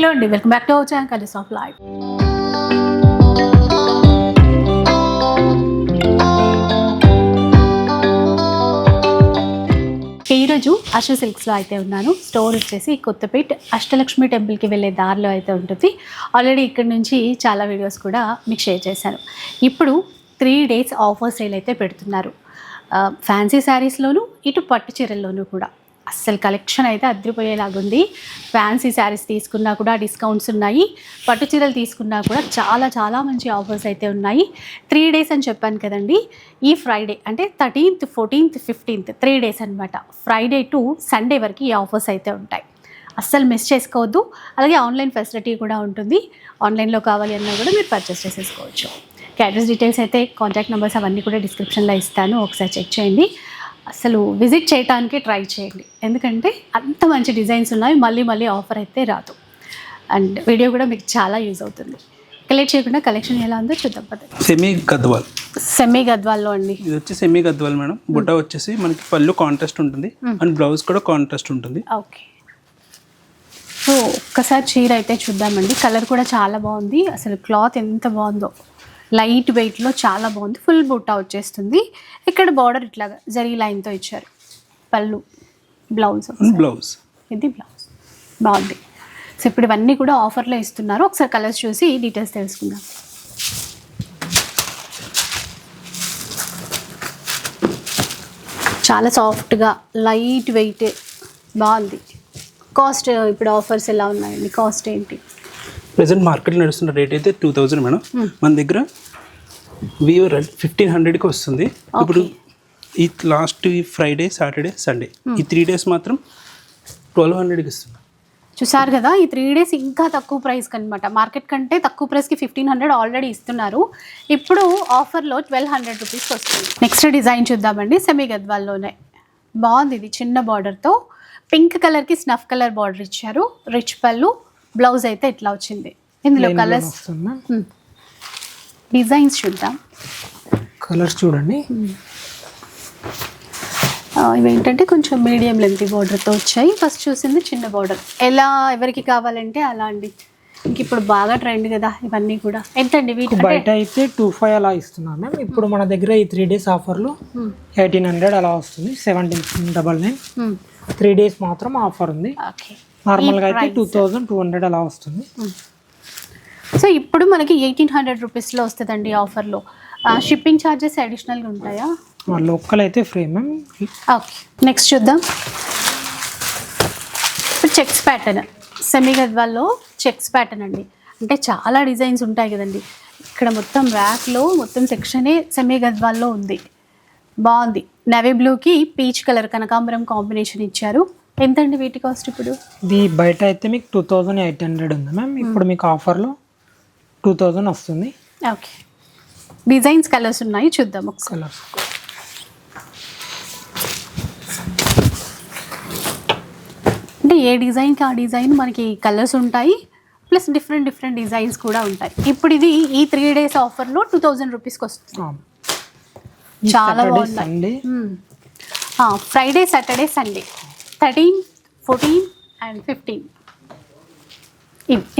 Hello అండి welcome back to our channel కలీస్ of life ఈరోజు అశ్వ సిల్క్స్లో అయితే ఉన్నాను. స్టోర్ వచ్చేసి కొత్తపేట్ అష్టలక్ష్మి టెంపుల్కి వెళ్ళే దారిలో అయితే ఉంటుంది. ఆల్రెడీ ఇక్కడ నుంచి చాలా వీడియోస్ కూడా మీకు షేర్ చేశాను. ఇప్పుడు త్రీ డేస్ ఆఫర్ సేల్ అయితే పెడుతున్నారు. Uh, ఫ్యాన్సీ శారీస్లోను ఇటు పట్టు చీరల్లోనూ కూడా. అస్సలు కలెక్షన్ అయితే అదిరిపోయేలాగుంది ఫ్యాన్సీ శారీస్ తీసుకున్నా కూడా డిస్కౌంట్స్ ఉన్నాయి. పట్టు చీరలు తీసుకున్నా కూడా చాలా చాలా మంచి ఆఫర్స్ అయితే ఉన్నాయి. త్రీ డేస్ అని చెప్పాను కదండి. ఈ ఫ్రైడే అంటే thirteenth fourteenth fifteenth three days అనమాట ఫ్రైడే టు సండే వరకు ఈ ఆఫర్స్ అయితే ఉంటాయి. అస్సలు మిస్ చేసుకోవద్దు. అలాగే ఆన్లైన్ ఫెసిలిటీ కూడా ఉంటుంది. ఆన్లైన్లో కావాలి అన్నా కూడా మీరు పర్చేస్ చేసేసుకోవచ్చు. అడ్రస్ డీటెయిల్స్ అయితే కాంటాక్ట్ నెంబర్స్ అవన్నీ కూడా డిస్క్రిప్షన్లో ఇస్తాను. ఒకసారి చెక్ చేయండి. అసలు విజిట్ చేయడానికి ట్రై చేయండి. ఎందుకంటే అంత మంచి డిజైన్స్ ఉన్నాయి మళ్ళీ మళ్ళీ ఆఫర్ అయితే రాదు. అండ్ వీడియో కూడా మీకు చాలా యూజ్ అవుతుంది. కలెక్ట్ చేయకుండా కలెక్షన్ ఎలా ఉందో చూద్దాం పదండి. సెమీ గద్వాల్ సెమీ గద్వాల్లో అండి. ఇది వచ్చి సెమీ గద్వాల్ మేడం. బుట్ట వచ్చేసి మనకి పళ్ళు కాంట్రాస్ట్ ఉంటుంది. అండ్ బ్లౌజ్ కూడా కాంట్రాస్ట్ ఉంటుంది. ఓకే సో ఒక్కసారి చీర అయితే చూద్దామండి. కలర్ కూడా చాలా బాగుంది. అసలు క్లాత్ ఎంత బాగుందో. లైట్ వెయిట్లో చాలా బాగుంది. ఫుల్ బుట్ట వచ్చేస్తుంది. ఇక్కడ బార్డర్ ఇట్లాగా జరీ లైన్తో ఇచ్చారు. పళ్ళు బ్లౌజ్ బ్లౌజ్. ఇది బ్లౌజ్. బాగుంది. సో ఇప్పుడు ఇవన్నీ కూడా ఆఫర్లో ఇస్తున్నారు. ఒకసారి కలర్స్ చూసి డీటెయిల్స్ తెలుసుకుందాం. చాలా సాఫ్ట్గా లైట్ వెయిట్ బాగుంది. కాస్ట్ ఇప్పుడు ఆఫర్స్ ఎలా ఉన్నాయండి? కాస్ట్ ఏంటి? ప్రెసెంట్ మార్కెట్లో నడుస్తున్న రేట్ అయితే టూ థౌజండ్ మేడం. మన దగ్గర వివో ఫిఫ్టీన్ హండ్రెడ్కి వస్తుంది. ఇప్పుడు ఈ లాస్ట్ ఫ్రైడే సాటర్డే సండే ఈ త్రీ డేస్ మాత్రం ట్వెల్వ్ హండ్రెడ్కి ఇస్తుంది చూసారు కదా ఈ త్రీ డేస్ ఇంకా తక్కువ ప్రైస్కి అనమాట మార్కెట్ కంటే తక్కువ ప్రైస్కి ఫిఫ్టీన్ హండ్రెడ్ ఆల్రెడీ ఇస్తున్నారు. ఇప్పుడు ఆఫర్లో ట్వెల్వ్ హండ్రెడ్ రూపీస్కి వస్తుంది. నెక్స్ట్ డిజైన్ చూద్దామండి సెమీ గద్వాల్లోనే బాగుంది ఇది చిన్న బార్డర్తో పింక్ కలర్కి స్నఫ్ కలర్ బార్డర్ ఇచ్చారు. రిచ్ పళ్ళు బ్లౌజ్ అయితే ఇట్లా వచ్చింది? ఇందులో కలర్స్ డిజైన్స్ చూద్దాం. కలర్స్ చూడండి. ఇవేంటంటే కొంచెం మీడియం లెంత్ బార్డర్తో వచ్చాయి. ఫస్ట్ చూసింది చిన్న బార్డర్ ఎలా ఎవరికి కావాలంటే అలా అండి ఇంక ఇప్పుడు బాగా ట్రెండ్ కదా ఇవన్నీ కూడా. ఎంతండి వీటి బయట అయితే టూ ఫైవ్ అలా ఇస్తున్నాం మ్యామ్ ఇప్పుడు మన దగ్గర ఈ త్రీ డేస్ ఆఫర్లో ఎయిటీన్ హండ్రెడ్ అలా వస్తుంది. Seventeen double nine three days మాత్రం ఆఫర్ ఉంది. ఓకే నార్మల్గా అయితే టూ థౌజండ్ టూ హండ్రెడ్ అలా వస్తుంది. సో ఇప్పుడు మనకి ఎయిటీన్ హండ్రెడ్ రూపీస్లో వస్తుందండి ఆఫర్లో. షిప్పింగ్ ఛార్జెస్ అడిషనల్గా ఉంటాయా? లోకల్ అయితే ఫ్రీ మ్యామ్ ఓకే. నెక్స్ట్ చూద్దాం. ఇప్పుడు చెక్స్ ప్యాటర్న్ సెమీ గద్వాల్లో చెక్స్ ప్యాటర్న్ అండి. అంటే చాలా డిజైన్స్ ఉంటాయి కదండి. ఇక్కడ మొత్తం ర్యాక్లో మొత్తం సెక్షనే సెమీ గద్వాల్లో ఉంది. బాగుంది. నవీ బ్లూకి పీచ్ కలర్ కనకాంబరం కాంబినేషన్ ఇచ్చారు. ఎంతండి వీటి కాస్ట్ ఇప్పుడు? ఇది బయట అయితే మీకు టూ థౌజండ్ ఎయిట్ హండ్రెడ్ ఉంది మ్యామ్. ఇప్పుడు మీకు ఆఫర్లో టూ థౌజండ్ వస్తుంది. ఓకే. డిజైన్స్ కలర్స్ ఉన్నాయి చూద్దాం ఒకసారి కలర్స్ అంటే ఏ డిజైన్కి ఆ డిజైన్ మనకి కలర్స్ ఉంటాయి ప్లస్ డిఫరెంట్ డిఫరెంట్ డిజైన్స్ కూడా ఉంటాయి. ఇప్పుడు ఇది ఈ త్రీ డేస్ ఆఫర్లో టూ థౌజండ్ రూపీస్కి వస్తుంది. చాలా Sunday Friday Saturday Sunday thirteen fourteen and fifteen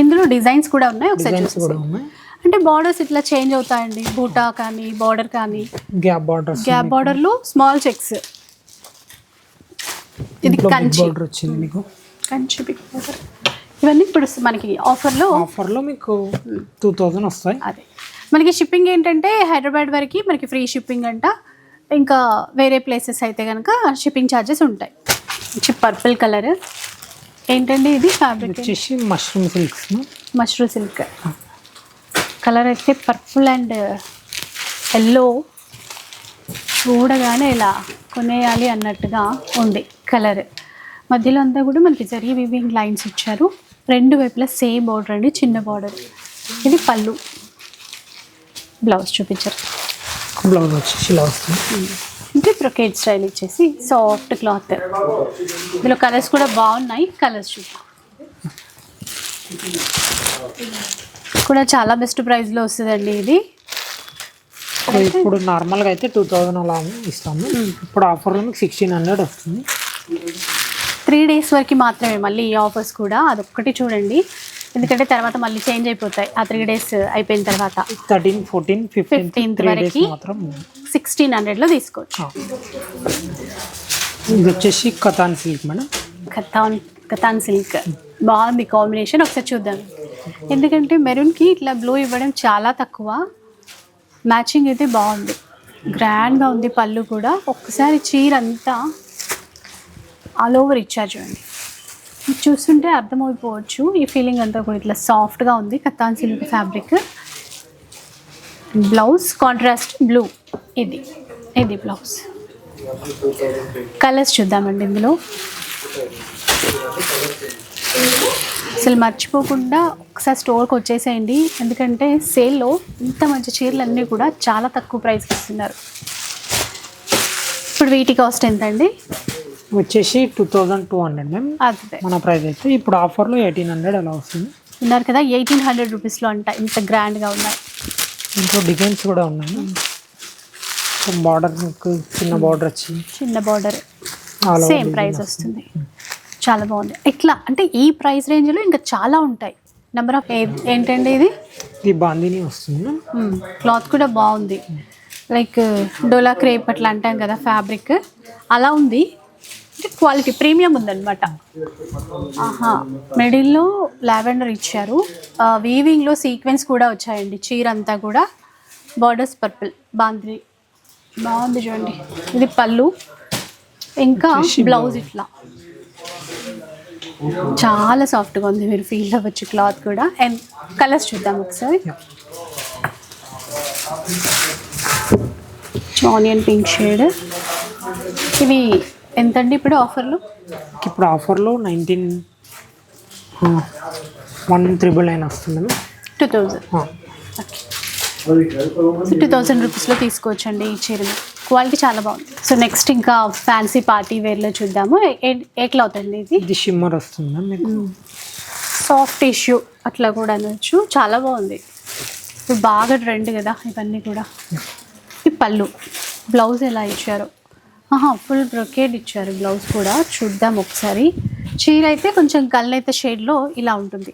ఇందులో డిజైన్స్ కూడా ఉన్నాయి ఒకసారి అంటే బార్డర్స్ ఇట్లా చేంజ్ అవుతాయండి బూటా కానీ బార్డర్ కానీ. గ్యాప్ బార్డర్స్ గ్యాప్ బార్డర్లో స్మాల్ చెక్స్ ఇది కంచి. బార్డర్ వచ్చింది మీకు. కంచి బిగ్ బార్డర్ ఇవన్నీ ఇప్పుడు మనకి ఆఫర్లో ఆఫర్లో మీకు టూ థౌజండ్ వస్తాయి. అదే. మనకి షిప్పింగ్ ఏంటంటే హైదరాబాద్ వరకు మనకి ఫ్రీ షిప్పింగ్ అంట. ఇంకా వేరే ప్లేసెస్ అయితే కనుక షిప్పింగ్ ఛార్జెస్ ఉంటాయి. Purple colour. ఏంటండి ఇది? ఫ్యాబ్రిక్ వచ్చేసి mushroom silks mushroom silk. Colour అయితే పర్పుల్ అండ్ ఎల్లో. చూడగానే ఇలా కొనేయాలి అన్నట్టుగా ఉంది కలర్. మధ్యలో అంతా కూడా మనకి జరిగి వివింగ్ లైన్స్ ఇచ్చారు. రెండు వైపులా సేమ్ బార్డర్ అండి చిన్న బార్డర్ ఇది పళ్ళు. బ్లౌజ్ చూపించారు. బ్లౌజ్ వచ్చేసి ఇలా వస్తుంది. అంటే బ్రొకేట్ స్టైల్ ఇచ్చేసి సాఫ్ట్ క్లాత్. ఇందులో కలర్స్ కూడా బాగున్నాయి. కలర్స్ చూద్దాం. కూడా చాలా బెస్ట్ ప్రైస్లో వస్తుందండి ఇది. ఇప్పుడు నార్మల్గా అయితే టూ థౌజండ్ అలా ఇస్తాము. ఇప్పుడు ఆఫర్లో మీకు సిక్స్టీన్ హండ్రెడ్ వస్తుంది. త్రీ డేస్ వరకు మాత్రమే మళ్ళీ ఈ ఆఫర్స్ కూడా. అదొక్కటి చూడండి. ఎందుకంటే తర్వాత మళ్ళీ చేంజ్ అయిపోతాయి. ఆ త్రీ డేస్ అయిపోయిన తర్వాత. Thirteen fourteen fifteen 15th three days వరకి. మాత్రం. సిక్స్టీన్ హండ్రెడ్లో తీసుకోవచ్చు. ఇది వచ్చేసి Katan silk madam. Katan Katan silk. బాగుంది కాంబినేషన్. ఒకసారి చూద్దాం. ఎందుకంటే మెరూన్కి ఇట్లా బ్లూ ఇవ్వడం చాలా తక్కువ. మ్యాచింగ్ అయితే బాగుంది. గ్రాండ్గా ఉంది పళ్ళు కూడా. ఒక్కసారి చీర అంతా ఆల్ ఓవర్ ఇచ్చారు చూడండి. చూస్తుంటే అర్థమైపోవచ్చు. ఈ ఫీలింగ్ అంతా కూడా ఇట్లా సాఫ్ట్గా ఉంది. Katan silk fabric blouse contrast blue ఇది. ఇది బ్లౌజ్ కలర్స్ చూద్దామండి ఇందులో. అసలు మర్చిపోకుండా ఒకసారి స్టోర్కి వచ్చేసేయండి. ఎందుకంటే సేల్లో ఇంత మంచి చీరలు అన్నీ కూడా చాలా తక్కువ ప్రైస్కి ఇస్తున్నారు. ఇప్పుడు వీటి కాస్ట్ ఎంత అండి వచ్చేసి two thousand two hundred ma'am అదే. మన ప్రైస్ అయితే ఇప్పుడు ఆఫర్లో ఎయిటీన్ హండ్రెడ్ అలా వస్తుంది. ఉన్నారు కదా ఎయిటీన్ హండ్రెడ్ రూపీస్లో అంట ఇంత గ్రాండ్గా ఉన్నాయి. ఇంట్లో డిజైన్స్ కూడా ఉన్నాయి. బార్డర్ చిన్న బార్డర్ వచ్చి చిన్న బార్డర్. సేమ్ ప్రైస్ వస్తుంది. చాలా బాగుంది. ఇట్లా అంటే ఈ ప్రైస్ రేంజ్లో ఇంకా చాలా ఉంటాయి. నెంబర్ ఆఫ్ ఏంటండి ఇది? ఇది బాందిని వస్తుంది. క్లాత్ కూడా బాగుంది. లైక్ డోలా క్రేప్ అట్లా అంటాం కదా ఫ్యాబ్రిక్. అలా ఉంది. అంటే క్వాలిటీ ప్రీమియం ఉందన్నమాట. ఆహా. మిడిల్లో లావెండర్ ఇచ్చారు. వీవింగ్లో సీక్వెన్స్ కూడా వచ్చాయండి. చీర అంతా కూడా. బార్డర్స్ పర్పుల్ బాంద్రి. బాగుంది చూడండి. ఇది పళ్ళు. ఇంకా బ్లౌజ్ ఇట్లా. చాలా సాఫ్ట్గా ఉంది మీరు ఫీల్ అవ్వచ్చు క్లాత్ కూడా. అండ్ కలర్స్ చూద్దాం ఒకసారి. ఆనియన్ పింక్ షేడ్ ఇవి ఎంతండి ఇప్పుడు ఆఫర్లు? ఇప్పుడు ఆఫర్లో నైన్టీన్ వన్ త్రిబుల్ నైన్ వస్తుంది టూ థౌజండ్. టూ థౌజండ్ రూపీస్లో తీసుకోవచ్చండి ఈ చీరలు. క్వాలిటీ చాలా బాగుంది. సో నెక్స్ట్ ఇంకా ఫ్యాన్సీ పార్టీ వేర్లో చూద్దాము. ఏ- క్లాత్ అండి ఇది? ఇది షిమ్మర్ వస్తుంది మీకు? సాఫ్ట్ టిష్యూ అట్లా కూడా అనొచ్చు. చాలా బాగుంది. ఇప్పుడు బాగా ట్రెండ్ కదా ఇవన్నీ కూడా. ఈ పళ్ళు. బ్లౌజ్ ఎలా ఇచ్చారు. ఆహా ఫుల్ బ్రొకేడ్ ఇచ్చారు బ్లౌజ్ కూడా. చూద్దాం ఒకసారి. చీర అయితే కొంచెం కళ్ళైతే షేడ్లో ఇలా ఉంటుంది.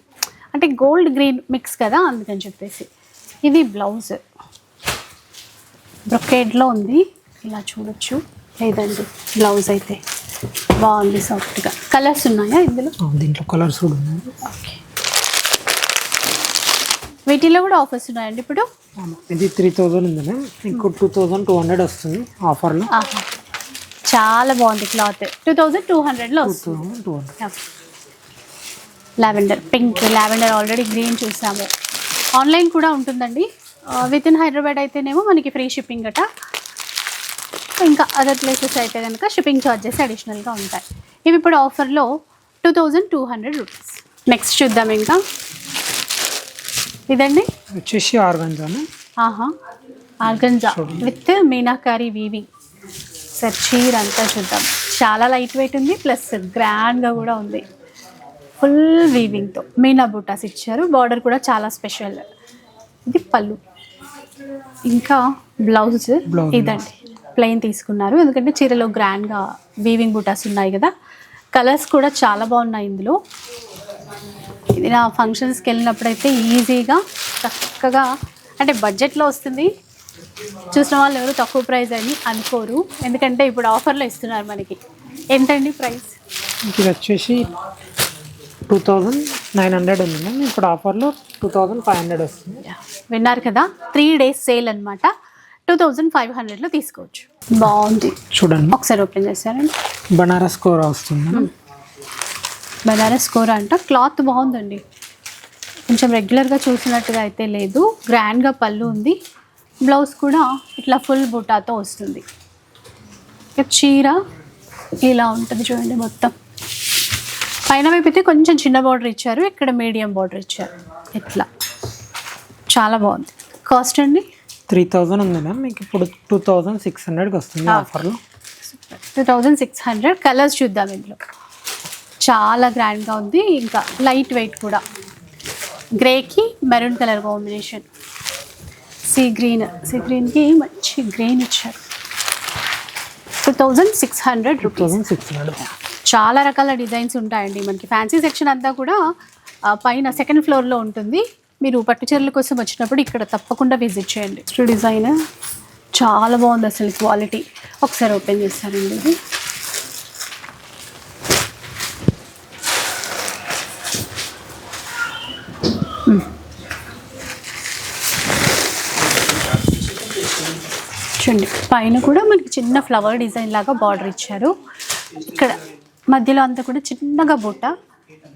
అంటే గోల్డ్ గ్రీన్ మిక్స్ కదా అందుకని చెప్పేసి. ఇది బ్లౌజ్ బ్రొకేడ్లో ఉంది. ఇలా చూడొచ్చు. లేదండి బ్లౌజ్ అయితే. బాగుంది సాఫ్ట్గా కలర్స్ ఉన్నాయా ఇందులో? దీంట్లో కలర్స్ కూడా ఉన్నాయి. ఓకే వీటిలో కూడా ఆఫర్స్ ఉన్నాయండి ఇప్పుడు? ఇది త్రీ థౌజండ్ ఉంది మ్యామ్ మీకు టూ థౌజండ్ టూ హండ్రెడ్ వస్తుంది ఆఫర్లో చాలా బాగుంది క్లాత్. టూ థౌజండ్ టూ హండ్రెడ్లో వస్తుంది. Lavender pink lavender already green చూసాము. ఆన్లైన్ కూడా ఉంటుందండి. విత్ ఇన్ హైదరాబాద్ అయితేనేమో మనకి ఫ్రీ షిప్పింగ్ అట. ఇంకా అదర్ ప్లేసెస్ అయితే కనుక షిప్పింగ్ ఛార్జెస్ అడిషనల్గా ఉంటాయి. ఇవి ఇప్పుడు ఆఫర్లో two thousand two hundred rupees next చూద్దాం ఇంకా. ఇదండి? వచ్చేసి ఆర్గంజా ఆహా organza with meenakari weaving sir చీర అంతా చూద్దాం. చాలా లైట్ వెయిట్ ఉంది ప్లస్ గ్రాండ్గా కూడా ఉంది. ఫుల్ వీవింగ్తో మీనా బూటాస్ ఇచ్చారు బార్డర్ కూడా చాలా స్పెషల్ ఇది పళ్ళు. ఇంకా బ్లౌజ్. ఇదండి. ప్లెయిన్ తీసుకున్నారు ఎందుకంటే చీరలో గ్రాండ్గా వీవింగ్ బూటాస్ ఉన్నాయి కదా. కలర్స్ కూడా చాలా బాగున్నాయి ఇందులో. ఇది నా ఫంక్షన్స్కి వెళ్ళినప్పుడైతే ఈజీగా చక్కగా అంటే బడ్జెట్లో వస్తుంది చూసిన వాళ్ళు ఎవరు తక్కువ ప్రైస్ అని అనుకోరు. ఎందుకంటే ఇప్పుడు ఆఫర్లో ఇస్తున్నారు మనకి. ఎంతండి ప్రైస్ ఇది వచ్చేసి టూ థౌజండ్ నైన్ హండ్రెడ్ ఉంది మ్యామ్ ఇప్పుడు ఆఫర్లో టూ థౌజండ్ ఫైవ్ హండ్రెడ్ వస్తుంది. విన్నారు కదా? త్రీ డేస్ సేల్ అనమాట టూ థౌజండ్ ఫైవ్ హండ్రెడ్లో తీసుకోవచ్చు. బాగుంది. చూడండి. ఒకసారి ఓపెన్ చేశారండి బనారస్ కూర వస్తుంది మ్యామ్ బనారస్ కూర అంట. క్లాత్ బాగుందండి. కొంచెం రెగ్యులర్గా చూసినట్టుగా అయితే లేదు. గ్రాండ్గా పళ్ళు ఉంది. బ్లౌజ్ కూడా ఇట్లా ఫుల్ బుటాతో వస్తుంది. ఇక చీర ఇలా ఉంటుంది చూడండి మొత్తం. పైన వైపు అయితే కొంచెం చిన్న బార్డర్ ఇచ్చారు ఇక్కడ మీడియం బార్డర్ ఇచ్చారు. ఇట్లా. చాలా బాగుంది. కాస్ట్ అండి? త్రీ థౌజండ్ ఉంది మ్యామ్ మీకు ఇప్పుడు టూ థౌజండ్ సిక్స్ హండ్రెడ్కి వస్తుంది. ఆఫర్లో two thousand six hundred colours చూద్దాం ఇందులో. చాలా గ్రాండ్గా ఉంది. ఇంకా లైట్ వెయిట్ కూడా. గ్రేకి maroon colour combination sea green sea గ్రీన్కి మంచి గ్రీన్ ఇచ్చారు. Two thousand six hundred rupees six hundred చాలా రకాల డిజైన్స్ ఉంటాయండి. మనకి ఫ్యాన్సీ సెక్షన్ అంతా కూడా పైన సెకండ్ ఫ్లోర్లో ఉంటుంది. మీరు పట్టు చీరల కోసం వచ్చినప్పుడు ఇక్కడ తప్పకుండా విజిట్ చేయండి. డిజైన్ చాలా బాగుంది అసలు క్వాలిటీ ఒకసారి ఓపెన్ చేస్తారండి ఇది. చూడండి. పైన కూడా మనకి చిన్న ఫ్లవర్ డిజైన్ లాగా బార్డర్ ఇచ్చారు. ఇక్కడ మధ్యలో అంతా కూడా చిన్నగా బుట్ట.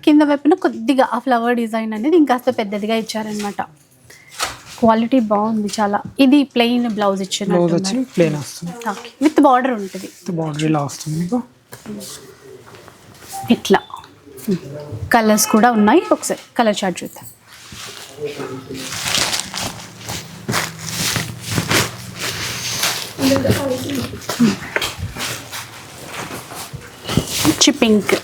కింద వైపున కొద్దిగా ఆ ఫ్లవర్ డిజైన్ అనేది ఇంకాస్త పెద్దదిగా ఇచ్చారనమాట క్వాలిటీ బాగుంది చాలా. ఇది ప్లెయిన్ బ్లౌజ్ ఇచ్చిన ప్లేన్ వస్తుంది. విత్ బార్డర్ ఉంటుంది. బార్డర్ ఇలా వస్తుంది ఇట్లా. కలర్స్ కూడా ఉన్నాయి. ఒకసారి కలర్ చార్ట్ చూద్దాం. మంచి పింక్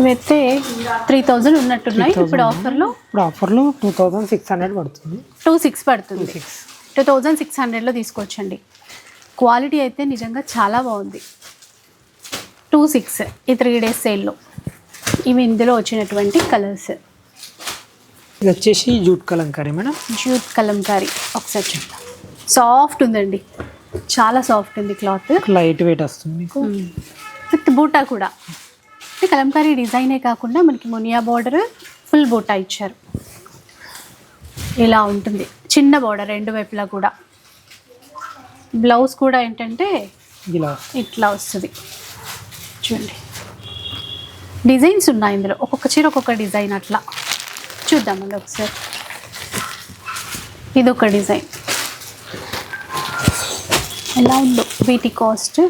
ఇవైతే త్రీ థౌజండ్ ఉన్నట్టున్నాయి. ఇప్పుడు ఆఫర్లో ఇప్పుడు ఆఫర్లో టూ థౌజండ్ సిక్స్ హండ్రెడ్ పడుతుంది. టూ సిక్స్ పడుతుంది. సిక్స్ టూ థౌజండ్ సిక్స్ హండ్రెడ్లో తీసుకోవచ్చండి. క్వాలిటీ అయితే నిజంగా చాలా బాగుంది. టూ సిక్స్ ఈ త్రీ డేస్ సేల్లో ఇవి ఇందులో వచ్చినటువంటి కలర్స్ ఇది వచ్చేసి jute kalamkari madam? Jute kalamkari. ఒకసారి చూద్దాం. సాఫ్ట్ ఉందండి. చాలా సాఫ్ట్ ఉంది క్లాత్. లైట్ వెయిట్ వస్తుంది మీకు. విత్ బూటా కూడా. కలంకారీ డిజైనే కాకుండా మనకి మునియా బార్డర్ ఫుల్ బూటా ఇచ్చారు. ఇలా ఉంటుంది. చిన్న బార్డర్ రెండు వైపులా కూడా. బ్లౌజ్ కూడా ఏంటంటే ఇలా. ఇట్లా వస్తుంది. చూడండి. డిజైన్స్ ఉన్నాయి ఇందులో. ఒక్కొక్క చీర ఒక్కొక్క డిజైన్ అట్లా. చూద్దామండి ఒకసారి. ఇది ఒక డిజైన్. ఎలా ఉందో వీటి కాస్ట్?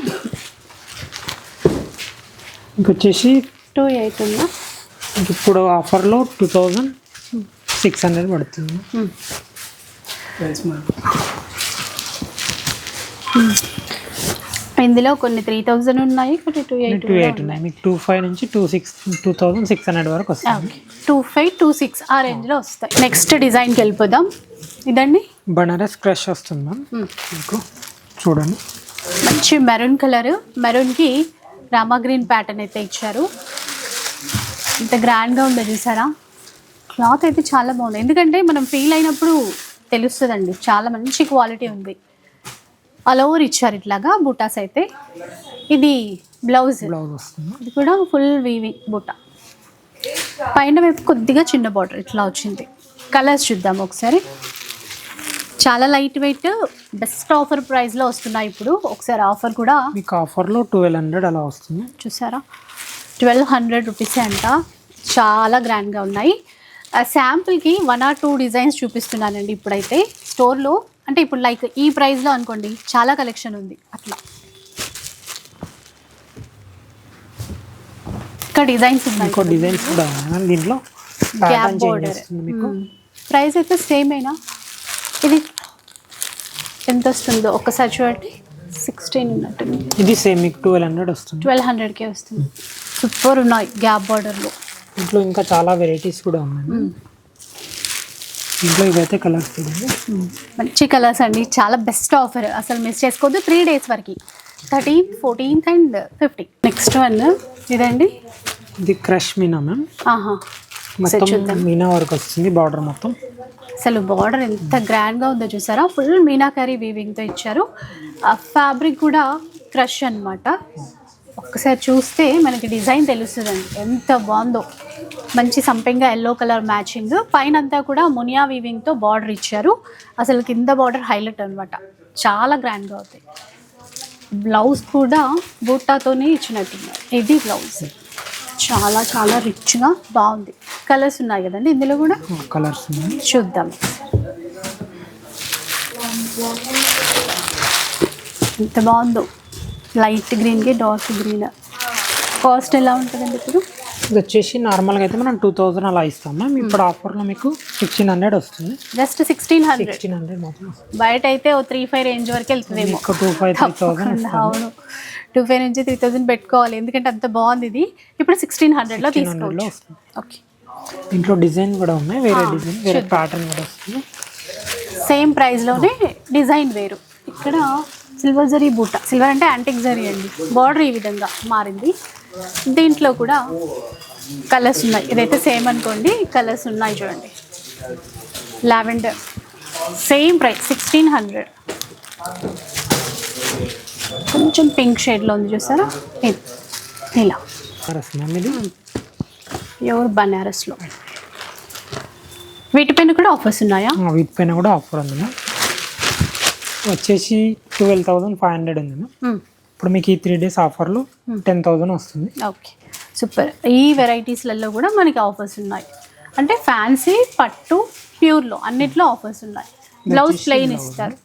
ఇంకొచ్చేసి టూ ఎయిట్ ఉందా? ఇప్పుడు ఆఫర్లో టూ థౌజండ్ సిక్స్ హండ్రెడ్ పడుతుంది. ప్రైస్ ఇందులో కొన్ని త్రీ థౌజండ్ ఉన్నాయి కొన్ని టూ ఎయిట్ టూ ఎయిట్ ఉన్నాయి. మీకు టూ ఫైవ్ నుంచి two six two thousand six hundred వరకు వస్తుంది టూ ఫైవ్ టూ సిక్స్ ఆ రేంజ్లో వస్తాయి. నెక్స్ట్ డిజైన్కి వెళ్ళిపోదాం. ఇదండి. బనారస్ క్రష్ వస్తుంది మ్యామ్ మ్మ్. మీకు చూడండి. మంచి మెరూన్ కలర్. మెరూన్కి రామా గ్రీన్ ప్యాటర్న్ అయితే ఇచ్చారు. ఇంత గ్రాండ్గా ఉందో చూసారా? క్లాత్ అయితే చాలా బాగుంది. ఎందుకంటే మనం ఫీల్ అయినప్పుడు తెలుస్తుందండి. చాలా మంచి క్వాలిటీ ఉంది. ఆల్ ఓవర్ ఇచ్చారు ఇట్లాగా బుటాస్ అయితే. ఇది బ్లౌజ్. బ్లౌజ్ వస్తుంది. ఇది కూడా ఫుల్ వీవింగ్ బుట్ట పైన వైపు కొద్దిగా చిన్న బార్డర్ ఇట్లా వచ్చింది. కలర్స్ చూద్దాం ఒకసారి. చాలా లైట్ వెయిట్ బెస్ట్ ఆఫర్ ప్రైస్లో వస్తున్నాయి ఇప్పుడు. ఒకసారి ఆఫర్ కూడా మీకు ఆఫర్లో ట్వెల్వ్ హండ్రెడ్ అలా వస్తుంది. చూసారా? ట్వెల్వ్ హండ్రెడ్ రూపీసే అంట. చాలా గ్రాండ్గా ఉన్నాయి. శాంపుల్కి వన్ ఆర్ టూ డిజైన్స్ చూపిస్తున్నానండి ఇప్పుడైతే. స్టోర్లో అంటే ఇప్పుడు లైక్ ఈ ప్రైస్లో అనుకోండి చాలా కలెక్షన్ ఉంది. అట్లా. ఇంకా డిజైన్స్ ఉన్నాయి డిజైన్స్ కూడా దీంట్లో గ్యాప్ బోర్డర్ ప్రైస్ అయితే సేమేనా ఇది ఎంత వస్తుందో? ఒక్కసారి చూడండి సిక్స్టీన్ ఉన్నట్టుంది ఇది సేమ్ మీకు ట్వెల్వ్ హండ్రెడ్ వస్తుంది. ట్వెల్వ్ హండ్రెడ్కే వస్తుంది. సూపర్ ఉన్నాయి గ్యాప్ బార్డర్లో ఇంట్లో ఇంకా చాలా వెరైటీస్ కూడా ఉన్నాయి. ఇంట్లో ఇవైతే కలర్స్ మంచి కలర్స్ అండి. చాలా బెస్ట్ ఆఫర్ అసలు మిస్ చేసుకోవద్దు. త్రీ డేస్ వరకు. Thirteenth fourteenth and fifteen next one ఇదండి. ఇది క్రష్ మీనా మ్యామ్. ఆహా. మొత్తం. మీనా వరకు వస్తుంది బార్డర్ మొత్తం. అసలు బార్డర్ ఎంత గ్రాండ్గా ఉందో చూసారా? ఫుల్ మీనాకరీ వీవింగ్తో ఇచ్చారు. ఆ ఫ్యాబ్రిక్ కూడా క్రష్ అన్నమాట. ఒక్కసారి చూస్తే మనకి డిజైన్ తెలుస్తుందండి. ఎంత బాగుందో. మంచి సంపెంగా ఎల్లో కలర్ మ్యాచింగ్ పైన అంతా కూడా మునియా వీవింగ్తో బార్డర్ ఇచ్చారు. అసలు కింద బార్డర్ హైలైట్ అనమాట చాలా గ్రాండ్గా అవుతాయి. బ్లౌజ్ కూడా బూటాతోనే ఇచ్చినట్టున్నారు. ఇది బ్లౌజ్ చాలా చాలా రిచ్గా బాగుంది. కలర్స్ ఉన్నాయి కదండి ఇందులో కూడా? కలర్స్ చూద్దాం. ఎంత బాగుందో. లైట్ గ్రీన్కి డార్క్ గ్రీన్. కాస్ట్ ఎలా ఉంటుందండి ఇప్పుడు? ఇది వచ్చేసి నార్మల్గా అయితే మనం టూ థౌజండ్ అలా ఇస్తాం మ్యామ్. ఇప్పుడు ఆఫర్లో మీకు సిక్స్టీన్ హండ్రెడ్ వస్తుంది. Just sixteen hundred. Sixteen hundred మాత్రం బయట అయితే ఓ త్రీ ఫైవ్ రేంజ్ వరకు వెళ్తుందేమో. టూ ఫైవ్ త్రీ తప్పకుండా, అవును. టూ ఫైవ్ నుంచి త్రీ థౌసండ్ పెట్టుకోవాలి. ఎందుకంటే అంత బాగుంది ఇది. ఇప్పుడు సిక్స్టీన్ హండ్రెడ్లో 1600 లో తీసుకోవచ్చు. ఓకే. దీంట్లో డిజైన్ కూడా ఉన్నాయి. వేరే ఆ, డిజైన్ వేరే. ప్యాటర్న్ కూడా వస్తుంది. సేమ్ ప్రైస్లోనే డిజైన్ వేరు. ఇక్కడ సిల్వర్ జరీ బూట. సిల్వర్ అంటే యాంటిక్ జరీ అండి. బార్డర్ ఈ విధంగా మారింది. దీంట్లో కూడా కలర్స్ ఉన్నాయి. ఇదైతే సేమ్ అనుకోండి. కలర్స్ ఉన్నాయి చూడండి. Lavender same price sixteen hundred కొంచెం పింక్ షేడ్లో ఉంది చూసారా? ఇలా. ప్యూర్ బనారస్లో వీటిపైన కూడా ఆఫర్స్ ఉన్నాయా? వీటిపైన కూడా ఆఫర్ ఉంది వచ్చేసి ట్వెల్వ్ థౌజండ్ ఫైవ్ హండ్రెడ్ ఉంది. ఇప్పుడు మీకు ఈ త్రీ డేస్ ఆఫర్లో టెన్ థౌజండ్ వస్తుంది. ఓకే సూపర్ ఈ వెరైటీస్లలో కూడా మనకి ఆఫర్స్ ఉన్నాయి. అంటే ఫ్యాన్సీ పట్టు ప్యూర్లో అన్నిట్లో ఆఫర్స్ ఉన్నాయి. బ్లౌజ్ ప్లెయిన్ ఇస్తారు.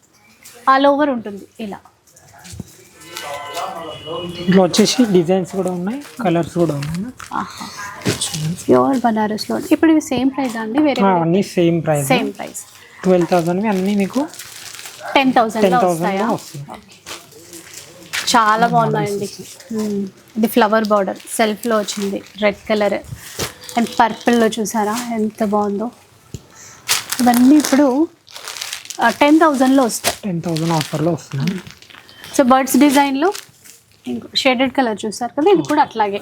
ఆల్ ఓవర్ ఉంటుంది ఇలా. ఇంట్లో వచ్చేసి డిజైన్స్ కూడా ఉన్నాయి కలర్స్ కూడా ఉన్నాయి. ప్యూర్ బనారస్లో ఇప్పుడు ఇవి సేమ్ ప్రైస్ అండి? వేరే అన్నీ same price same price twelve థౌజండ్వి అన్నీ మీకు టెన్ థౌసండ్లో 10,000 వస్తాయా. చాలా బాగున్నాయండి. ఇది ఫ్లవర్ బార్డర్. సెల్ఫ్లో వచ్చింది. Red colour. అండ్ పర్పుల్లో చూసారా? ఎంత బాగుందో. ఇవన్నీ ఇప్పుడు టెన్ థౌజండ్లో వస్తాయి. టెన్ థౌజండ్ ఆఫర్లో వస్తుంది సో బర్డ్స్ డిజైన్లో ఇంకో షేడెడ్ కలర్ చూసారు కదా? ఇది కూడా అట్లాగే.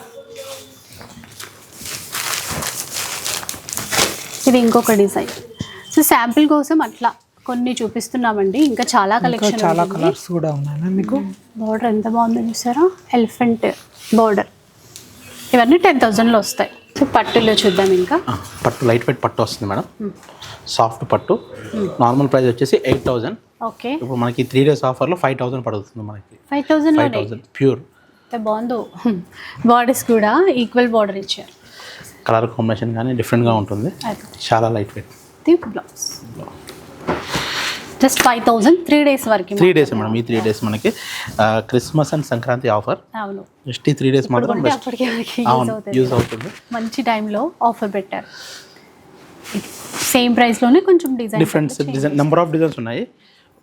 ఇది ఇంకొక డిజైన్. సో శాంపిల్ కోసం అట్లా. కొన్ని చూపిస్తున్నామండి. ఇంకా చాలా ఇంకా కలెక్షన్ చాలా కలర్స్ కూడా ఉన్నాయి మీకు? బార్డర్ ఎంత బాగుందో చూసారా? ఎలిఫెంట్ బార్డర్ ఇవన్నీ టెన్ థౌజండ్లో వస్తాయి. సో పట్టులో చూద్దాం ఇంకా. పట్టు లైట్ వెయిట్ పట్టు వస్తుంది మేడం. సాఫ్ట్ పట్టు. నార్మల్ ప్రైస్ వచ్చేసి ఎయిట్ థౌజండ్ ఓకే ఇప్పుడు మనకి త్రీ డేస్ ఆఫర్లో ఫైవ్ థౌసండ్ పడుతుంది మనకి. ఫైవ్ ఫైవ్ థౌసండ్ ప్యూర్ బాగుందో. బార్డర్స్ కూడా ఈక్వల్ బార్డర్ ఇచ్చారు. కలర్ కాంబినేషన్ కానీ డిఫరెంట్గా ఉంటుంది. చాలా light weight blouse just five thousand three days వరకు త్రీ డేస్ మేడం ఈ త్రీ డేస్ మనకి క్రిస్మస్ అండ్ సంక్రాంతి ఆఫర్. అవును. జస్ట్ ఈ త్రీ డేస్ మాత్రం అవును అవుతుంది. యూజ్ అవుతుంది. మంచి టైంలో ఆఫర్ పెట్టారు. సేమ్ ప్రైస్లోనే కొంచెం design different design number of designs ఉన్నాయి.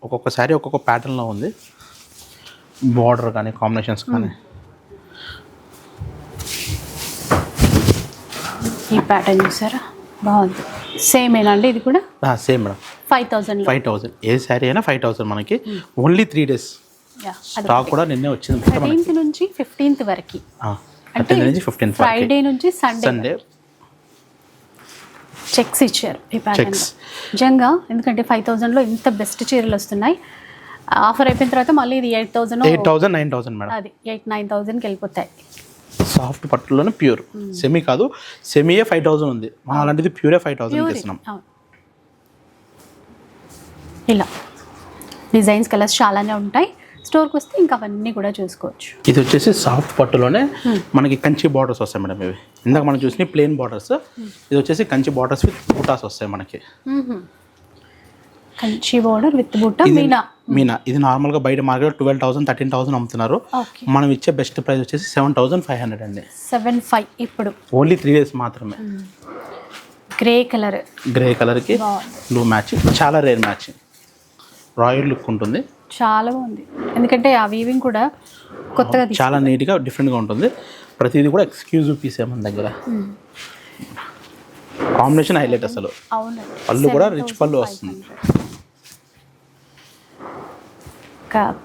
ఒక్కొక్క శారీ ఒక్కొక్క ప్యాటర్న్లో ఉంది. బార్డర్ కానీ కాంబినేషన్స్ కానీ. ఈ ప్యాటర్న్ చూసారా? బాగుంది. సేమ్ ఏనండి ఇది కూడా? Same madam. Five thousand five thousand ఏ శారీ అయినా ఫైవ్ థౌసండ్ మనకి. ఓన్లీ త్రీ డేస్ స్టాక్ కూడా నిన్నే వచ్చింది థర్టీన్త్ నుంచి ఫిఫ్టీన్త్ వరకు. అంటే నుంచి ఫిఫ్టీన్ ఫ్రైడే నుంచి సండే సండే చెక్స్ ఇచ్చారు ఈ ప్యాటర్న్. నిజంగా ఎందుకంటే ఫైవ్ థౌజండ్లో ఇంత బెస్ట్ చీరలు వస్తున్నాయి. ఆఫర్ అయిపోయిన తర్వాత మళ్ళీ ఇది eight thousand eight thousand nine thousand madam. అది ఎయిట్ నైన్ థౌజండ్కి వెళ్ళిపోతాయి. సాఫ్ట్ పట్టులోనే ప్యూర్ సెమీ కాదు సెమీయే ఫైవ్ థౌసండ్ ఉంది. మనం అలాంటిది ప్యూరే ఫైవ్ థౌసండ్ ఇస్తున్నాం. ఇలా. డిజైన్స్ కలర్స్ చాలానే ఉంటాయి. స్టోర్కి వస్తే ఇంకా అవన్నీ కూడా చూసుకోవచ్చు. ఇది వచ్చేసి సాఫ్ట్ పట్టులోనే మనకి కంచి బార్డర్స్ వస్తాయి మేడం ఇవి. ఇందాక మనం చూసిన ప్లేన్ బార్డర్స్ ఇది వచ్చేసి కంచి బార్డర్స్ విత్ బుటాస్ వస్తాయి మనకి. కంచి బోర్డర్ విత్ ఇది మీనా. మీనా. ఇది నార్మల్గా బయట market twelve thousand thirteen thousand అమ్ముతున్నారు. మనం ఇచ్చే బెస్ట్ ప్రైస్ వచ్చేసి సెవెన్ థౌసండ్ ఫైవ్ హండ్రెడ్ అండి. సెవెన్ ఫైవ్ ఇప్పుడు. ఓన్లీ త్రీ డేస్ మాత్రమే. గ్రే కలర్ గ్రే కలర్కి బ్లూ మ్యాచ్ చాలా రేర్ మ్యాచ్ రాయల్ లుక్ ఉంటుంది. చాలా బాగుంది. ఎందుకంటే ఆ వీవింగ్ కూడా కొత్తగా చాలా నీట్గా డిఫరెంట్గా ఉంటుంది. ప్రతిదీ కూడా ఎక్స్క్లూజివ్ పీసే మన దగ్గర. కాంబినేషన్ హైలైట్ అసలు. పళ్ళు కూడా రిచ్ పళ్ళు వస్తుంది.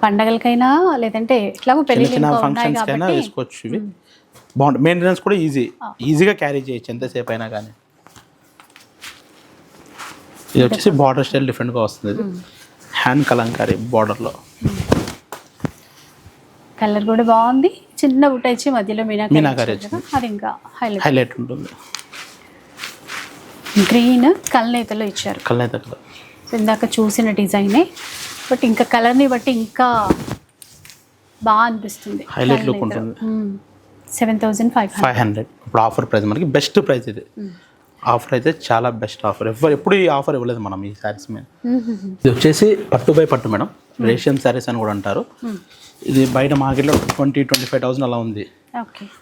పండగలకైనా లేదంటే ఎట్లాగో చిన్న పెళ్ళి ఫంక్షన్స్ కైనా వేసుకోవచ్చు ఇవి. బాగుంటుంది మెయింటెనెన్స్ కూడా ఈజీ ఈజీగా క్యారీ చేయొచ్చు ఎంతసేపు అయినా కానీ. ఇది వచ్చేసి బార్డర్ స్టైల్ డిఫరెంట్గా వస్తుంది హ్యాండ్ కలంకారీ బార్డర్లో. కలర్ కూడా బాగుంది. చిన్న బుట్ట ఇచ్చి మధ్యలో మీనాకరి అది ఇంకా హైలైట్ హైలైట్ ఉంటుంది. గ్రీన్ కల్నేతలో ఇచ్చారు. కలనైతే కలర్ సో ఇందాక చూసిన డిజైనే బట్ ఇంకా కలర్ని బట్టి ఇంకా బాగా అనిపిస్తుంది. Highlight look ఉంటుంది. Seven thousand five five hundred ఇప్పుడు ఆఫర్ ప్రైస్ మనకి బెస్ట్ ప్రైస్ ఇది. ఆఫర్ అయితే చాలా బెస్ట్ ఆఫర్. ఎవరు ఎప్పుడు ఈ ఆఫర్ ఇవ్వలేదు మనం ఈ శారీస్ మీద. ఇది వచ్చేసి పట్టు బై పట్టు మేడం. రేషియం శారీస్ అని కూడా అంటారు. ఇది బయట మార్కెట్లో ట్వంటీ ట్వంటీ ఫైవ్ థౌసండ్ అలా ఉంది.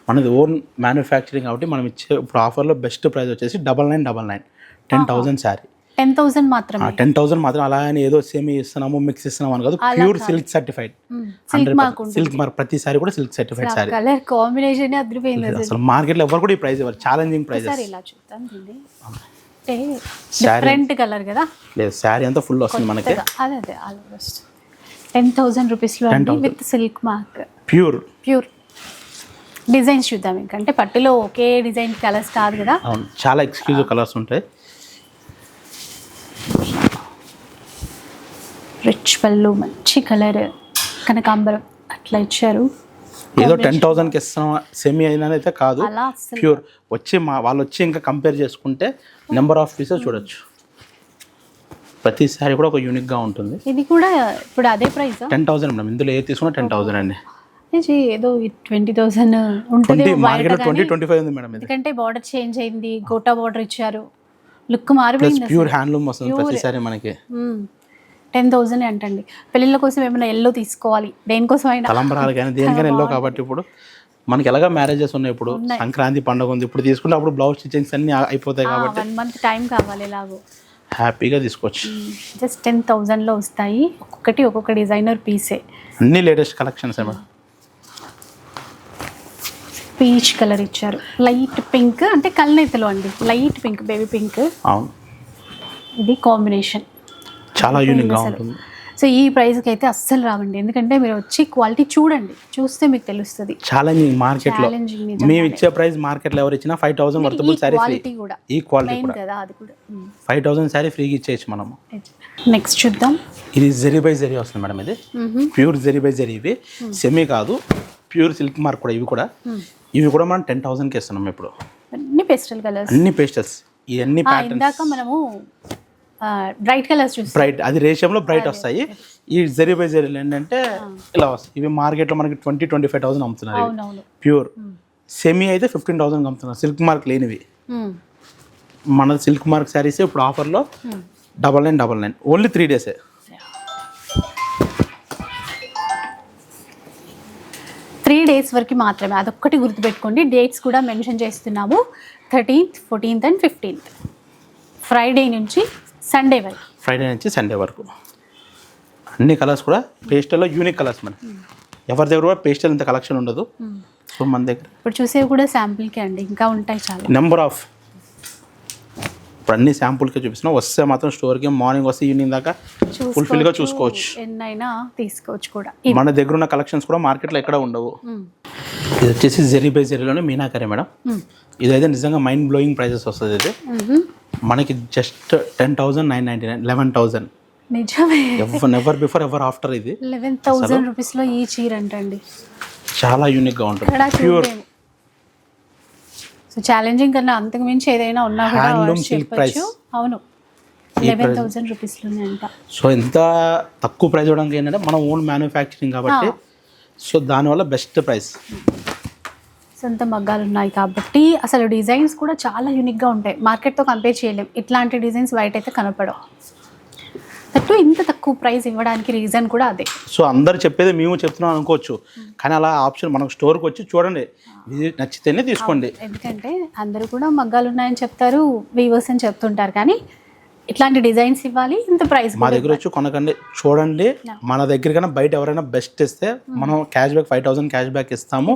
మనది ఓన్ మ్యానుఫ్యాక్చరింగ్ కాబట్టి మనం ఇచ్చే ఇప్పుడు ఆఫర్లో బెస్ట్ ప్రైస్ వచ్చేసి double nine double nine. Ten thousand sari. Ten thousand మాత్రమే. టెన్ థౌసండ్ మాత్రం అలా అని ఏదో సేమ్ ఇస్తున్నాము మిక్స్ ఇస్తున్నాము అని కాదు pure silk certified silk mark ఉంటుంది. సిల్క్ మరి ప్రతి సారీ కూడా silk certified sari colour combination అదిరిపోయింది అసలు అసలు. మార్కెట్లో ఎవరు కూడా ఈ ప్రైస్ ఇవ్వరు. ఛాలెంజింగ్ ఒకసారి ఇలా చూద్దాం డిఫరెంట్ కలర్ కదా? లేదు శారీ అంతా ఫుల్ వస్తుంది మనకి. అదే అదే ఆల్ వస్తుంది టెన్ థౌజండ్ రూపీస్లో అండి with silk mark pure pure designs చూద్దాం ఇంకంటే పట్టులో ఒకే డిజైన్ కలర్స్ కాదు కదా? అవును చాలా ఎక్స్క్లూజివ్ కలర్స్ ఉంటాయి. రిచ్ పళ్ళు మంచి కలర్ కనకాంబరం అట్లా ఇచ్చారు. ఏదో టెన్ థౌసండ్కి ఇస్తున్నాం సెమీ అయినా అయితే కాదు ప్యూర్ వచ్చి మా వాళ్ళు వచ్చి ఇంకా కంపేర్ చేసుకుంటే నెంబర్ ఆఫ్ పీసెస్ చూడొచ్చు. ప్రతి సారీ కూడా ఒక యూనిక్గా ఉంటుంది. ఇది కూడా ఇప్పుడు అదే ప్రైస్ టెన్ థౌసండ్ మేడం ఇందులో ఏ తీసుకున్నా టెన్ థౌసండ్ అండి. ఏదో ట్వంటీ థౌసండ్ ఉంటుంది ట్వంటీ ట్వంటీ ఫైవ్ ఉంది మేడం ఎందుకంటే బార్డర్ చేంజ్ అయింది గోటా బార్డర్ ఇచ్చారు. లుక్ మారిపోయింది ప్యూర్ హ్యాండ్లూమ్ వస్తుంది ప్రతి సారీ మనకి. టెన్ థౌసండ్ అంటండి. పెళ్ళిళ్ళ కోసం ఏమైనా ఎల్లో తీసుకోవాలి. దేనికోసం అయినా తలంబరాలు కానీ దేనికైనా ఎల్లో కాబట్టి ఇప్పుడు మనకి ఎలాగ మ్యారేజెస్ ఉన్నాయి ఇప్పుడు? సంక్రాంతి పండుగ ఉంది. ఇప్పుడు తీసుకుంటే అప్పుడు బ్లౌజ్ స్టిచ్చింగ్స్ అన్ని అయిపోతాయి కాబట్టి వన్ మంత్ టైం కావాలి ఎలాగో. హ్యాపీగా తీసుకోవచ్చు. జస్ట్ టెన్ థౌజండ్లో వస్తాయి. ఒక్కొక్కటి ఒక్కొక్క డిజైనర్ పీసే. అన్ని latest collections madam peach colour ఇచ్చారు. లైట్ పింక్ అంటే కల్నేతలో అండి. Light pink baby pink. అవును. ఇది కాంబినేషన్. చాలా యూనిక్గా ఉంటుంది. సో ఈ ప్రైస్కి అయితే అస్సలు రావండి. ఎందుకంటే మీరు వచ్చి క్వాలిటీ చూడండి చూస్తే మీకు తెలుస్తుంది. ఛాలెంజింగ్ మార్కెట్లో మేము ఇచ్చే ప్రైస్ మార్కెట్లో ఎవరు ఇచ్చినా five thousand worthable free quality కూడా. ఈ క్వాలిటీ కదా అది కూడా. ఫైవ్ థౌసండ్ శారీ ఫ్రీగా ఇచ్చేయచ్చు మనము. నెక్స్ట్ చూద్దాం. ఇది జరీ బై జరీ వస్తుంది మేడం ఇది. ప్యూర్ జరీ బై జరీ ఇవి. సెమీ కాదు ప్యూర్ సిల్క్ మార్క్ కూడా ఇవి కూడా. ఇవి కూడా మనం టెన్ థౌసండ్కి ఇస్తున్నాం ఇప్పుడు. అన్ని పెస్టల్ కలర్స్ అన్ని పేస్టల్స్ ఇవన్నీ ప్యాటర్న్స్ ఇందాక మనము బ్రైట్ కలర్స్ బ్రైట్ అది రేషియంలో బ్రైట్ వస్తాయి. ఈ జరీ బై జరీలు ఏంటంటే ఇలా వస్తాయి. ఇవి మార్కెట్లో మనకి ట్వంటీ ట్వంటీ ఫైవ్ థౌసండ్ అమ్ముతున్నారు ప్యూర్ సెమీ అయితే ఫిఫ్టీన్ థౌసండ్ అమ్ముతున్నారు. సిల్క్ మార్క్ లేనివి. మన సిల్క్ మార్క్ శారీస్ ఇప్పుడు ఆఫర్లో double nine double nine only three డేసే త్రీ డేస్ వరకు మాత్రమే. అదొక్కటి గుర్తుపెట్టుకోండి. డేట్స్ కూడా మెన్షన్ చేస్తున్నాము. Thirteenth fourteenth and fifteenth Friday నుంచి సండే వరకు. ఫ్రైడే నుంచి సండే వరకు. అన్ని కలర్స్ కూడా పేస్టల్లో యూనిక్ కలర్స్ మన ఎవరి దగ్గర కూడా పేస్టల్ ఇంత కలెక్షన్ ఉండదు. సో మన దగ్గర. ఇప్పుడు చూసేవి కూడా శాంపుల్కే అండి. ఇంకా ఉంటాయి చాలా. నెంబర్ ఆఫ్ ఇప్పుడు అన్ని శాంపుల్కే చూపిస్తున్నాం. వస్తే మాత్రం స్టోర్కి మార్నింగ్ వస్తే ఈవినింగ్ దాకా ఫుల్ఫిల్గా చూసుకోవచ్చు ఎన్నైనా తీసుకోవచ్చు కూడా. మన దగ్గర ఉన్న కలెక్షన్స్ కూడా మార్కెట్లో ఎక్కడ ఉండవు. మ్మ్. ఇది వచ్చేసి జెరీ బై జెరీలోనే మీనాకరే మేడం. ఇదైతే నిజంగా మైండ్ బ్లోయింగ్ ప్రైజెస్ వస్తుంది ఇది. మనకి just ten thousand nine ninety nine eleven thousand. నిజమే. ఎవర్ బిఫోర్ ఎవర్ ఆఫ్టర్ ఇది. లెవెన్ థౌజండ్ రూపీస్లో ఈ చీర అంటండి. చాలా యూనిక్గా ఉంటుంది. ఇక్కడ ప్యూర్ సో ఛాలెంజింగ్ కన్నా అంతకు మించి ఏదైనా ఉన్నా కూడా. అవును. లెవెన్ థౌసండ్ రూపీస్లోనే అంట. సో ఎంత తక్కువ ప్రైస్ ఇవ్వడానికి ఏంటంటే మనం ఓన్ మ్యానుఫ్యాక్చరింగ్ కాబట్టి సో దానివల్ల బెస్ట్ ప్రైస్ సొంత మగ్గాలు ఉన్నాయి కాబట్టి అసలు డిజైన్స్ కూడా చాలా యూనిక్గా ఉంటాయి. మార్కెట్తో కంపేర్ చేయలేం. ఇట్లాంటి డిజైన్స్ బయట అయితే కనపడవు. దట్టు ఇంత తక్కువ ప్రైస్ ఇవ్వడానికి రీజన్ కూడా అదే. సో అందరు చెప్పేది మేము చెప్తున్నాం అనుకోవచ్చు. కానీ అలా ఆప్షన్ మనకు స్టోర్కి వచ్చి చూడండి. ఇది నచ్చితేనే తీసుకోండి. ఎందుకంటే అందరూ కూడా మగ్గాలు ఉన్నాయని చెప్తారు వీవర్స్ అని చెప్తుంటారు. కానీ ఇట్లాంటి డిజైన్స్ ఇవ్వాలి ఇంత ప్రైస్ మా దగ్గర వచ్చి కొనకండి. చూడండి మన దగ్గర కన్నా బయట ఎవరైనా బెస్ట్ ఇస్తే మనం cash back five thousand cash back ఇస్తాము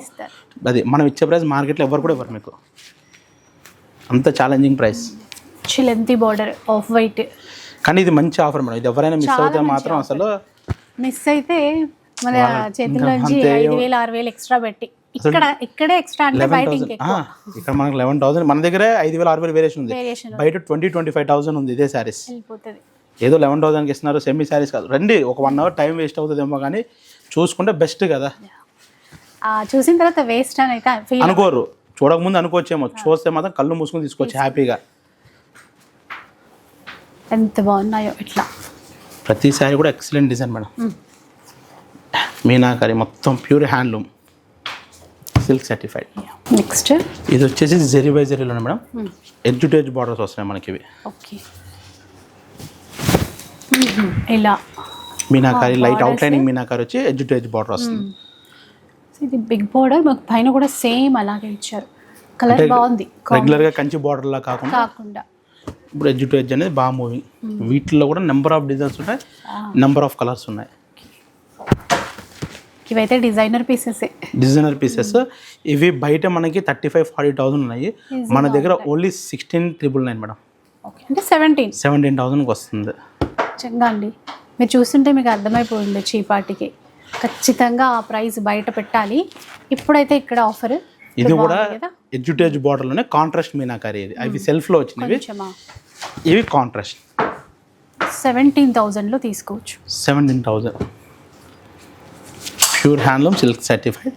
అది మనం ఇచ్చే ప్రైస్ మార్కెట్లో ఎవరు కూడా ఇవ్వరు మీకు. అంత challenging price lengthy border off white కానీ ఇది మంచి ఆఫర్ మేడం. ఇది ఎవరైనా మిస్ అవుతే మాత్రం అసలు మిస్ అయితే మన చేతిలో నుంచి అంతే. ఐదు వేలు ఆరు వేలు ఎక్స్ట్రా పెట్టి ఇక్కడ ఇక్కడే ఎక్స్ట్రా అంటే బయట ఇంకెక్కువ. ఇక్కడ మనకి లెవెన్ థౌసండ్ మన దగ్గరే ఐదు వేల ఆరు వేలు వేరియేషన్ ఉంది. బయట ట్వంటీ ట్వంటీ ఫైవ్ థౌసండ్ ఉంది ఇదే శారీస్ ఏదో లెవెన్ థౌసండ్కి ఇస్తున్నారు సెమీ శారీస్ కాదు. రండి ఒక వన్ అవర్ టైం వేస్ట్ అవుతుందేమో కానీ చూసుకుంటే బెస్ట్ కదా. చూసిన తర్వాత వేస్ట్ అని అయితే అనుకోరు. చూడకముందు అనుకోవచ్చేమో. చూస్తే మాత్రం కళ్ళు మూసుకొని తీసుకోవచ్చు హ్యాపీగా ఎంత బాగున్నాయో ఇట్లా. ప్రతి శారీ కూడా ఎక్సలెంట్ డిజైన్ మేడం. మీనాకరి మొత్తం pure handloom silk certified next ఇది వచ్చేసి zari by జెరీలోనే madam. Edge to edge borders వస్తున్నాయి మనకి ఇవి. ఓకే ఇలా. Meenakari light out lining meenakari వచ్చి ఎడ్జ్ టు ఎడ్జ్ బార్డర్ వస్తుంది. సో ఇది బిగ్ బార్డర్ మాకు పైన కూడా సేమ్ అలాగే ఇచ్చారు. కలర్ బాగుంది. రెగ్యులర్గా కంచి border లా కాకుండా కాకుండా. ఇప్పుడు ఎడ్జ్ టు ఎడ్జ్ అనేది బాగా మూవింగ్ వీటిలో కూడా నెంబర్ ఆఫ్ డిజైన్స్ ఉన్నాయి నెంబర్ ఆఫ్ కలర్స్ ఉన్నాయి. ఇవైతే డిజైనర్ పీసెస్ డిజైనర్ పీసెస్ ఇవి బయట మనకి థర్టీ ఫైవ్ ఫార్టీ థౌసండ్ ఉన్నాయి మన దగ్గర only sixteen triple nine madam. Okay అంటే సెవెంటీన్ సెవెంటీన్ థౌసండ్కి వస్తుంది. నిజంగా అండి. మీరు చూస్తుంటే మీకు అర్థమైపోయింది చీపాటికి ఖచ్చితంగా ఆ ప్రైస్ బయట పెట్టాలి. ఇప్పుడైతే ఇక్కడ ఆఫర్ ఇది కూడా? ఎడ్యుటేజ్ బార్డర్లోనే కాంట్రాస్ట్ మీనాకారి ఇది. అవి సెల్ఫ్లో వచ్చినవి. కొంచెమా. ఇవి కాంట్రాస్ట్ సెవెంటీన్ థౌజండ్లో తీసుకోవచ్చు. Seventeen thousand pure handloom silk certified.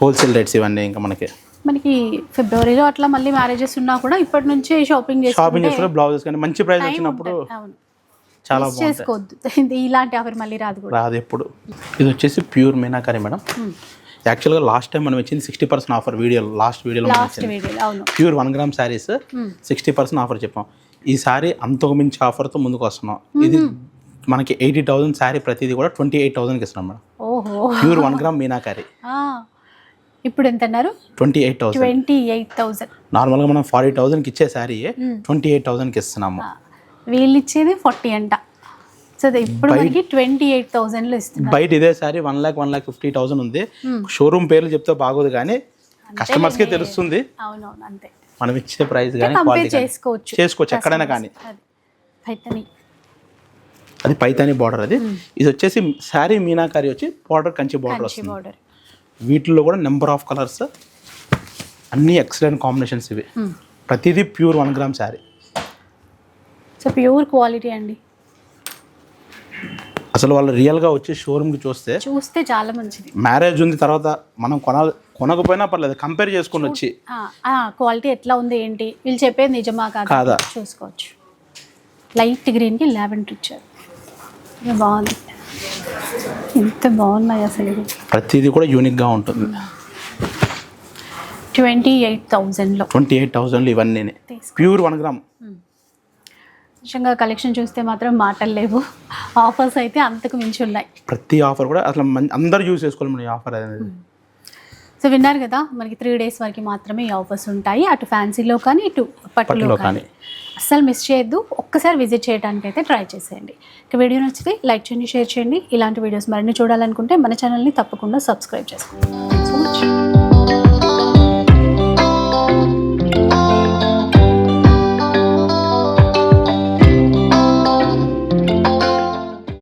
Wholesale rates ఇవన్నీ ఇంకా మనకి. మనకి ఫిబ్రవరిలో అట్లా మళ్ళీ మ్యారేజెస్ ఉన్నా కూడా ఇప్పటి నుంచే షాపింగ్ షాపింగ్ చేసుకునే బ్లౌజెస్ కానీ మంచి ప్రైస్ వచ్చినప్పుడు చాలా చేసుకోవద్దు. ఇలాంటి ఆఫర్ మళ్ళీ రాదు కూడా. రాదు ఎప్పుడు. ఇది వచ్చేసి ప్యూర్ మీనాకారి మేడం. యాక్చువల్గా లాస్ట్ టైం మనం ఇచ్చింది sixty percent offer video last వీడియోలో pure one gram saris sixty percent offer చెప్పాం. ఈ సారీ అంతకు మించి ఆఫర్తో ముందుకు వస్తున్నాం. ఇది మనకి ఎయిటీ థౌసండ్ శారీ ప్రతిదీ కూడా ట్వంటీ ఎయిట్ థౌసండ్కి ఇస్తున్నాం madam. Pure one gram meenakari. ఇప్పుడు ఎంత అన్నారు twenty eight thousand twenty eight thousand నార్మల్గా మనం ఫార్టీ థౌసండ్కి ఇచ్చే శారీ ట్వంటీ ఎయిట్ థౌసండ్కి ఇస్తున్నాము. వీళ్ళు ఇచ్చేది ఫార్టీ అంట. సో ఇప్పుడు మనకి ట్వంటీ ఎయిట్ థౌజండ్లో ఇస్తున్నారు. బయట ఇదే sari one lakh one lakh fifty thousand ఉంది. షోరూమ్ పేర్లు చెప్తే బాగోదు కానీ కస్టమర్స్కే తెలుస్తుంది. అవునవును అంతే. మనం ఇచ్చే ప్రైస్ కానీ చేసుకోవచ్చు. చేసుకోవచ్చు ఎక్కడైనా కానీ. అది పైతని బార్డర్ అది. ఇది వచ్చేసి శారీ మీనాకారి వచ్చి బార్డర్ కంచి బార్డర్ వస్తుంది. వీటిల్లో కూడా నెంబర్ ఆఫ్ కలర్స్ అన్ని ఎక్సలెంట్ కాంబినేషన్స్ ఇవి. ప్రతిదీ pure one gram sari. So pure quality అండి. అసలు వాళ్ళు రియల్గా వచ్చి షోరూమ్కి చూస్తే చూస్తే చాలా మంచిది. మ్యారేజ్ ఉంది తర్వాత మనం కొనాలి కొనకపోయినా పర్లేదు కంపేర్ చేసుకొని వచ్చి. క్వాలిటీ ఎట్లా ఉంది ఏంటి? వీళ్ళు చెప్పేది నిజమా కాదా? చూసుకోవచ్చు. లైట్ గ్రీన్కి లావెండర్ ఇచ్చారు. బాగుంది. ఎంత బాగున్నాయి అసలు. ప్రతిదీ కూడా యూనిక్గా ఉంటుంది. ట్వంటీ ఎయిట్ థౌజండ్లో. ట్వంటీ ఎయిట్ థౌసండ్లు ఇవన్నీ. Pure one gram. నిజంగా కలెక్షన్ చూస్తే మాత్రం మాటలు లేవు. ఆఫర్స్ అయితే అంతకు మించి ఉన్నాయి. ప్రతి ఆఫర్ కూడా అసలు అందరూ యూజ్ చేసుకోవాలి మన ఆఫర్ అనేది. సో విన్నారు కదా మనకి త్రీ డేస్ వరకు మాత్రమే ఈ ఆఫర్స్ ఉంటాయి. అటు ఫ్యాన్సీలో కానీ ఇటు పట్టులో కానీ. అస్సలు మిస్ చేయొద్దు. ఒక్కసారి విజిట్ చేయడానికి అయితే ట్రై చేసేయండి. ఇక వీడియో నచ్చితే లైక్ చేయండి షేర్ చేయండి. ఇలాంటి వీడియోస్ మరిన్ని చూడాలనుకుంటే మన ఛానల్ని తప్పకుండా సబ్స్క్రైబ్ చేసుకోండి. So much